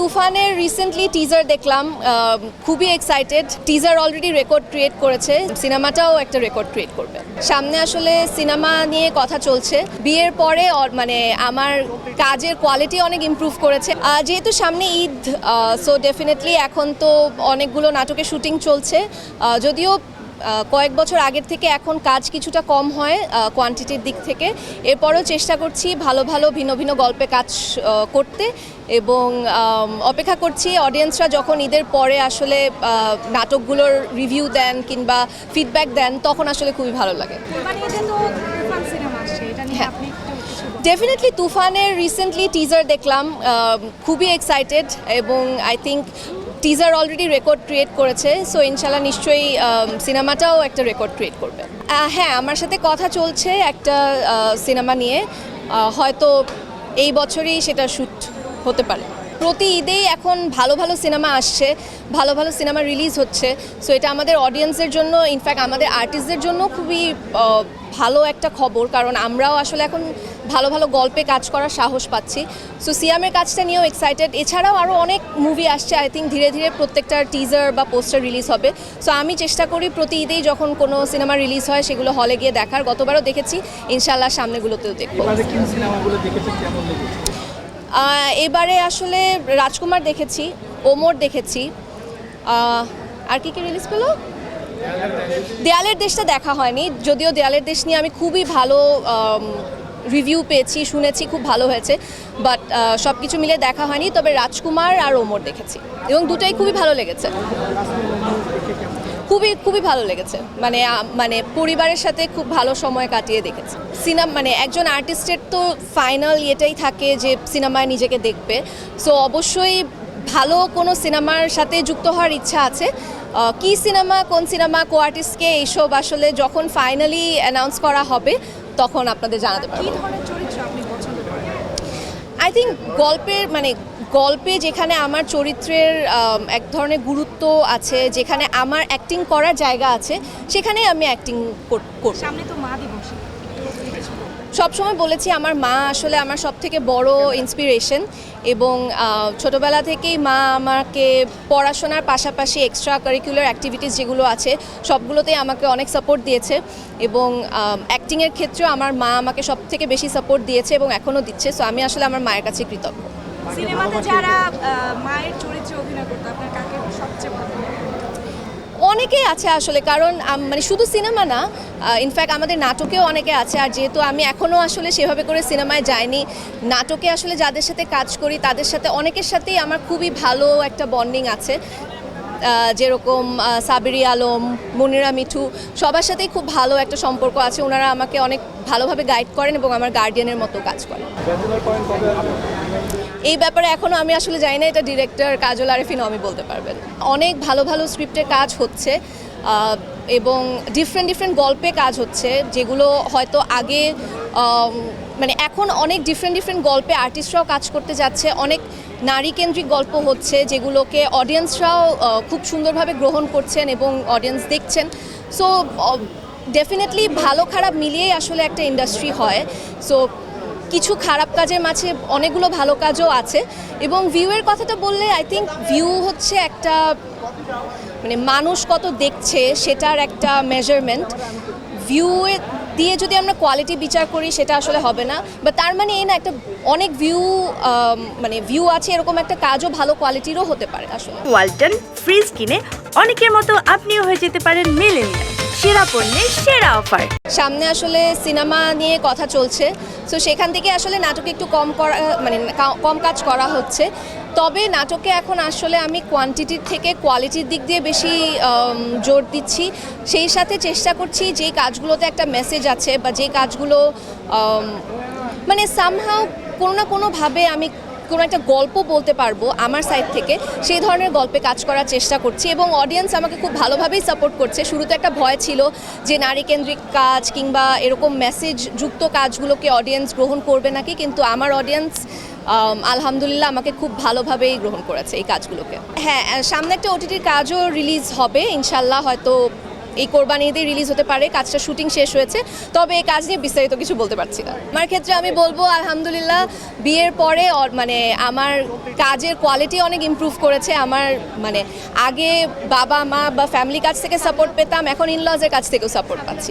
তুফানের recently teaser দেখলাম খুবই excited teaser already record create করেছে। সিনেমাটাও একটা রেকর্ড ক্রিয়েট করবে। সামনে আসলে সিনেমা নিয়ে কথা চলছে। বিয়ের পরে মানে আমার কাজের কোয়ালিটি অনেক ইমপ্রুভ করেছে। যেহেতু সামনে ঈদ সো ডেফিনেটলি এখন তো অনেকগুলো নাটকের শুটিং চলছে। যদিও কয়েক বছর আগের থেকে এখন কাজ কিছুটা কম হয় কোয়ান্টিটির দিক থেকে। এরপরও চেষ্টা করছি ভালো ভালো ভিন্ন ভিন্ন গল্পে কাজ করতে এবং অপেক্ষা করছি অডিয়েন্সরা যখন ঈদের পরে আসলে নাটকগুলোর রিভিউ দেন কিংবা ফিডব্যাক দেন তখন আসলে খুবই ভালো লাগে। এটা নিয়ে হ্যাঁ। ডেফিনেটলি তুফানের রিসেন্টলি টিজার দেখলাম খুবই এক্সাইটেড এবং I think teaser already record create করেছে সো ইনশাল্লাহ নিশ্চয়ই সিনেমাটাও একটা রেকর্ড ক্রিয়েট করবে। হ্যাঁ আমার সাথে কথা চলছে একটা সিনেমা নিয়ে হয়তো এই বছরই সেটা শ্যুট হতে পারে। প্রতি ঈদেই এখন ভালো ভালো সিনেমা আসছে, ভালো ভালো সিনেমা রিলিজ হচ্ছে সো এটা আমাদের অডিয়েন্সের জন্য ইনফ্যাক্ট আমাদের আর্টিস্টদের জন্য খুবই ভালো একটা খবর কারণ আমরাও আসলে এখন ভালো ভালো গল্পে কাজ করার সাহস পাচ্ছি। সো সিয়ামের কাজটা নিয়েও এক্সাইটেড এছাড়াও আরও অনেক মুভি আসছে আই থিঙ্ক ধীরে ধীরে প্রত্যেকটার টিজার বা পোস্টার রিলিজ হবে। সো আমি চেষ্টা করি প্রতি ঈদেই যখন কোনো সিনেমা রিলিজ হয় সেগুলো হলে গিয়ে দেখার। গতবারও দেখেছি ইনশাল্লাহ সামনেগুলোতেও দেখব। এবারে আসলে রাজকুমার দেখেছি ওমর দেখেছি। আর কি কি রিলিজ পেল? দেয়ালের দেশটা দেখা হয়নি, যদিও দেয়ালের দেশ নিয়ে আমি খুবই ভালো রিভিউ পেয়েছি, শুনেছি, খুব ভালো হয়েছে বাট সব কিছু মিলে দেখা হয়নি, তবে রাজকুমার আর ওমর দেখেছি, এবং দুটাই খুবই ভালো লেগেছে। খুবই খুবই ভালো লেগেছে মানে মানে পরিবারের সাথে খুব ভালো সময় কাটিয়ে দেখেছি। সিনেমা মানে একজন আর্টিস্টের তো ফাইনাল এটাই থাকে যে সিনেমায় নিজেকে দেখবে সো অবশ্যই ভালো কোনো সিনেমার সাথে যুক্ত হওয়ার ইচ্ছা আছে। কি সিনেমা কোন সিনেমা কো আর্টিস্টকে এইসব আসলে যখন ফাইনালি অ্যানাউন্স করা হবে তখন আপনাদের জানাতে পারব। করেন? আই থিঙ্ক গল্পের মানে গল্পে যেখানে আমার চরিত্রের এক ধরনের গুরুত্ব আছে যেখানে আমার অ্যাক্টিং করার জায়গা আছে সেখানেই আমি অ্যাক্টিং করব। সামনে তো মা দিবস। সবসময় বলেছি আমার মা আসলে আমার সব থেকে বড় ইন্সপিরেশন এবং ছোটবেলা থেকেই মা আমাকে পড়াশোনার পাশাপাশি এক্সট্রা কারিকুলার অ্যাক্টিভিটিস যেগুলো আছে, সবগুলোতেই আমাকে অনেক সাপোর্ট দিয়েছে এবং অ্যাক্টিংয়ের ক্ষেত্রেও আমার মা আমাকে সব থেকে বেশি সাপোর্ট দিয়েছে এবং এখনও দিচ্ছে। সো আমি আসলে আমার মায়ের কাছে কৃতজ্ঞ। সিনেমাতে যারা মায়ের চরিত্রে অভিনয় করতো, আপনার কাকে সবচেয়ে ভালো লাগে? অনেকেই আছে আসলে, কারণ মানে শুধু সিনেমা না ইনফ্যাক্ট আমাদের নাটকেও অনেকে আছে, আর যেহেতু আমি এখনও আসলে সেভাবে করে সিনেমায় যাইনি, নাটকে আসলে যাদের সাথে কাজ করি তাদের সাথে অনেকের সাথেই আমার খুবই ভালো একটা বন্ডিং আছে। যেরকম সাবেরি আলম, মনিরা মিঠু, সবার সাথেই খুব ভালো একটা সম্পর্ক আছে। ওনারা আমাকে অনেক ভালোভাবে গাইড করেন এবং আমার গার্ডিয়ানের মতো কাজ করেন। এই ব্যাপারে এখনও আমি আসলে জানি না, এটা ডিরেক্টর কাজল আরেফিন আমি বলতে পারবেন। অনেক ভালো ভালো স্ক্রিপ্টের কাজ হচ্ছে এবং ডিফারেন্ট ডিফারেন্ট গল্পে কাজ হচ্ছে, যেগুলো হয়তো আগে মানে এখন অনেক ডিফারেন্ট ডিফারেন্ট গল্পে আর্টিস্টরাও কাজ করতে যাচ্ছে, অনেক নারী কেন্দ্রিক গল্প হচ্ছে যেগুলোকে অডিয়েন্সরাও খুব সুন্দরভাবে গ্রহণ করছেন এবং অডিয়েন্স দেখছেন। সো ডেফিনেটলি ভালো খারাপ মিলিয়েই আসলে একটা ইন্ডাস্ট্রি হয়। সো কিছু খারাপ কাজের মাঝে অনেকগুলো ভালো কাজও আছে এবং ভিউয়ের কথাটা বললে আই থিঙ্ক ভিউ হচ্ছে একটা মানে মানুষ কত দেখছে সেটার একটা মেজারমেন্ট ভিউ দিয়ে যদি আমরা কোয়ালিটি বিচার করি, সেটা আসলে হবে না। বা তার মানে এই না, একটা অনেক ভিউ মানে ভিউ আছে, এরকম একটা কাজও ভালো কোয়ালিটিরও হতে পারে আসলে। ওয়ালটন ফ্রিজ কিনে অনেকের মতো আপনিও হয়ে যেতে পারেন মেলেনিয়া সেরা পণ্যের সেরা অফার। সামনে আসলে সিনেমা নিয়ে কথা চলছে। সো সেখান থেকে আসলে নাটকে একটু কম করা মানে কম কাজ করা হচ্ছে। তবে নাটকে এখন আসলে আমি কোয়ান্টিটির থেকে কোয়ালিটির দিক দিয়ে বেশি জোর দিচ্ছি। সেই সাথে চেষ্টা করছি যে কাজগুলোতে একটা মেসেজ আছে বা যেই কাজগুলো মানে সামহাও কোনো না কোনোভাবে আমি কোনো একটা গল্প বলতে পারব আমার সাইড থেকে, সেই ধরনের গল্পে কাজ করার চেষ্টা করছি এবং অডিয়েন্স আমাকে খুব ভালোভাবেই সাপোর্ট করছে। শুরুতে একটা ভয় ছিল যে নারী কেন্দ্রিক কাজ কিংবা এরকম মেসেজ যুক্ত কাজগুলোকে অডিয়েন্স গ্রহণ করবে নাকি, কিন্তু আমার অডিয়েন্স আলহামদুলিল্লাহ আমাকে খুব ভালোভাবেই গ্রহণ করেছে এই কাজগুলোকে। হ্যাঁ সামনে একটা ওটিটির কাজও রিলিজ হবে, ইনশাল্লাহ হয়তো এই কোরবানি ঈদে রিলিজ হতে পারে, কাজটা শুটিং শেষ হয়েছে। তবে এই কাজ নিয়ে বিস্তারিত কিছু বলতে পারছি না। আমার ক্ষেত্রে আমি বলব, আলহামদুলিল্লাহ, বিয়ের পরে মানে আমার কাজের কোয়ালিটি অনেক ইম্প্রুভ করেছে। আমার মানে আগে বাবা, মা বা ফ্যামিলি কাছ থেকে সাপোর্ট পেতাম, এখন ইনলজের কাছ থেকেও সাপোর্ট পাচ্ছি।